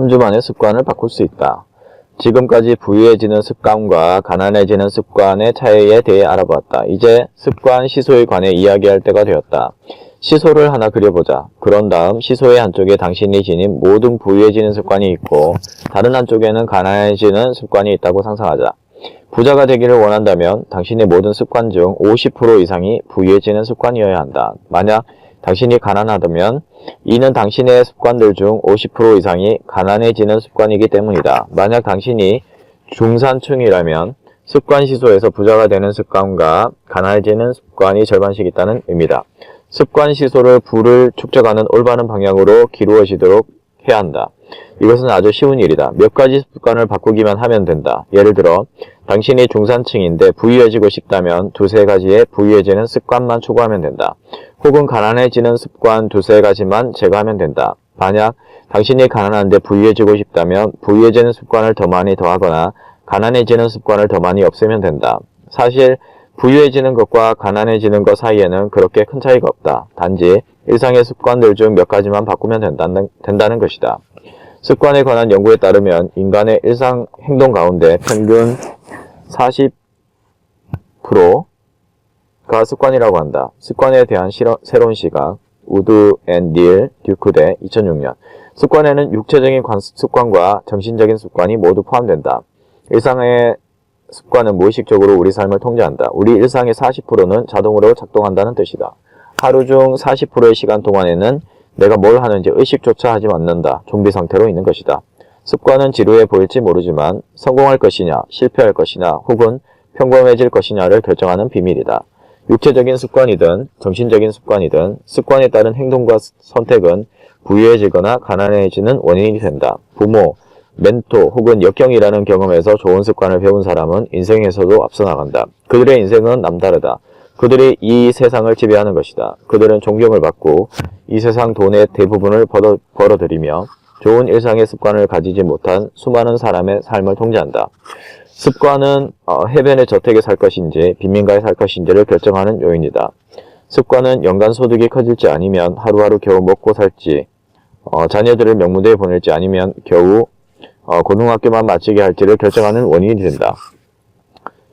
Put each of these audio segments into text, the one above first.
3주 만에 습관을 바꿀 수 있다. 지금까지 부유해지는 습관과 가난해지는 습관의 차이에 대해 알아보았다. 이제 습관 시소에 관해 이야기할 때가 되었다. 시소를 하나 그려보자. 그런 다음 시소의 한쪽에 당신이 지닌 모든 부유해지는 습관이 있고 다른 한쪽에는 가난해지는 습관이 있다고 상상하자. 부자가 되기를 원한다면 당신의 모든 습관 중 50% 이상이 부유해지는 습관이어야 한다. 만약 당신이 가난하다면 이는 당신의 습관들 중 50% 이상이 가난해지는 습관이기 때문이다. 만약 당신이 중산층이라면 습관 시소에서 부자가 되는 습관과 가난해지는 습관이 절반씩 있다는 의미다. 습관 시소를 부를 축적하는 올바른 방향으로 기루어지도록 해야 한다. 이것은 아주 쉬운 일이다. 몇 가지 습관을 바꾸기만 하면 된다. 예를 들어 당신이 중산층인데 부유해지고 싶다면 두세 가지의 부유해지는 습관만 추구하면 된다. 혹은 가난해지는 습관 두세 가지만 제거하면 된다. 만약 당신이 가난한데 부유해지고 싶다면 부유해지는 습관을 더 많이 더하거나 가난해지는 습관을 더 많이 없애면 된다. 사실 부유해지는 것과 가난해지는 것 사이에는 그렇게 큰 차이가 없다. 단지 일상의 습관들 중 몇 가지만 바꾸면 된다는, 된다는 것이다. 습관에 관한 연구에 따르면 인간의 일상 행동 가운데 평균 40%가 습관이라고 한다. 습관에 대한 실어, 새로운 시각 우드 앤 닐 듀크 대 2006년 습관에는 육체적인 관- 습관과 정신적인 습관이 모두 포함된다. 일상의 습관은 무의식적으로 우리 삶을 통제한다. 우리 일상의 40%는 자동으로 작동한다는 뜻이다. 하루 중 40%의 시간 동안에는 내가 뭘 하는지 의식조차 하지 않는다. 좀비 상태로 있는 것이다. 습관은 지루해 보일지 모르지만 성공할 것이냐, 실패할 것이냐, 혹은 평범해질 것이냐를 결정하는 비밀이다. 육체적인 습관이든 정신적인 습관이든 습관에 따른 행동과 스- 선택은 부유해지거나 가난해지는 원인이 된다. 부모, 멘토 혹은 역경이라는 경험에서 좋은 습관을 배운 사람은 인생에서도 앞서 나간다. 그들의 인생은 남다르다. 그들이 이 세상을 지배하는 것이다. 그들은 존경을 받고 이 세상 돈의 대부분을 벌어, 벌어들이며 좋은 일상의 습관을 가지지 못한 수많은 사람의 삶을 통제한다. 습관은 어, 해변의 저택에 살 것인지 빈민가에 살 것인지를 결정하는 요인이다. 습관은 연간 소득이 커질지 아니면 하루하루 겨우 먹고 살지 어, 자녀들을 명문대에 보낼지 아니면 겨우 어, 고등학교만 마치게 할지를 결정하는 원인이 된다.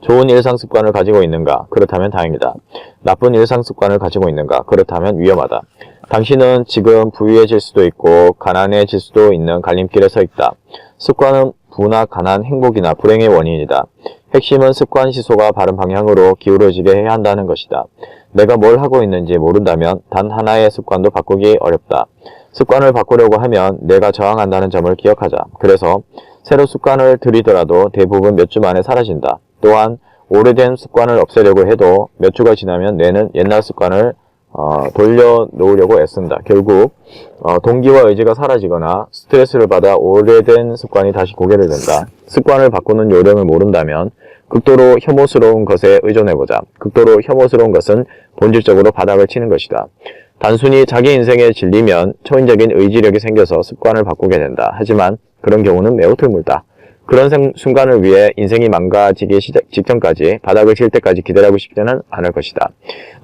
좋은 일상 습관을 가지고 있는가? 그렇다면 다행이다. 나쁜 일상 습관을 가지고 있는가? 그렇다면 위험하다. 당신은 지금 부유해질 수도 있고 가난해질 수도 있는 갈림길에 서 있다. 습관은 부나 가난, 행복이나 불행의 원인이다. 핵심은 습관 시소가 바른 방향으로 기울어지게 해야 한다는 것이다. 내가 뭘 하고 있는지 모른다면 단 하나의 습관도 바꾸기 어렵다. 습관을 바꾸려고 하면 내가 저항한다는 점을 기억하자. 그래서 새로 습관을 들이더라도 대부분 몇 주 만에 사라진다. 또한 오래된 습관을 없애려고 해도 몇 주가 지나면 뇌는 옛날 습관을 어, 돌려놓으려고 애쓴다. 결국 어, 동기와 의지가 사라지거나 스트레스를 받아 오래된 습관이 다시 고개를 든다. 습관을 바꾸는 요령을 모른다면 극도로 혐오스러운 것에 의존해보자. 극도로 혐오스러운 것은 본질적으로 바닥을 치는 것이다. 단순히 자기 인생에 질리면 초인적인 의지력이 생겨서 습관을 바꾸게 된다. 하지만 그런 경우는 매우 드물다. 그런 생- 순간을 위해 인생이 망가지기 직전까지 바닥을 칠 때까지 기다리고 싶지는 않을 것이다.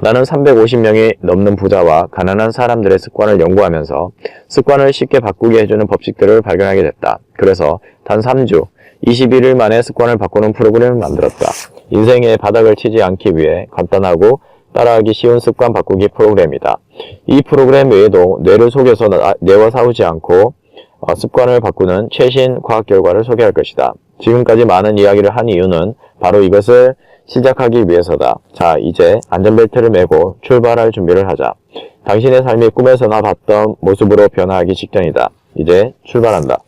나는 350명이 넘는 부자와 가난한 사람들의 습관을 연구하면서 습관을 쉽게 바꾸게 해주는 법칙들을 발견하게 됐다. 그래서 단 3주, 21일 만에 습관을 바꾸는 프로그램을 만들었다. 인생의 바닥을 치지 않기 위해 간단하고 따라하기 쉬운 습관 바꾸기 프로그램이다. 이 프로그램 외에도 뇌를 속여서 나- 뇌와 싸우지 않고 어, 습관을 바꾸는 최신 과학 결과를 소개할 것이다. 지금까지 많은 이야기를 한 이유는 바로 이것을 시작하기 위해서다. 자, 이제 안전벨트를 매고 출발할 준비를 하자. 당신의 삶이 꿈에서나 봤던 모습으로 변화하기 직전이다. 이제 출발한다.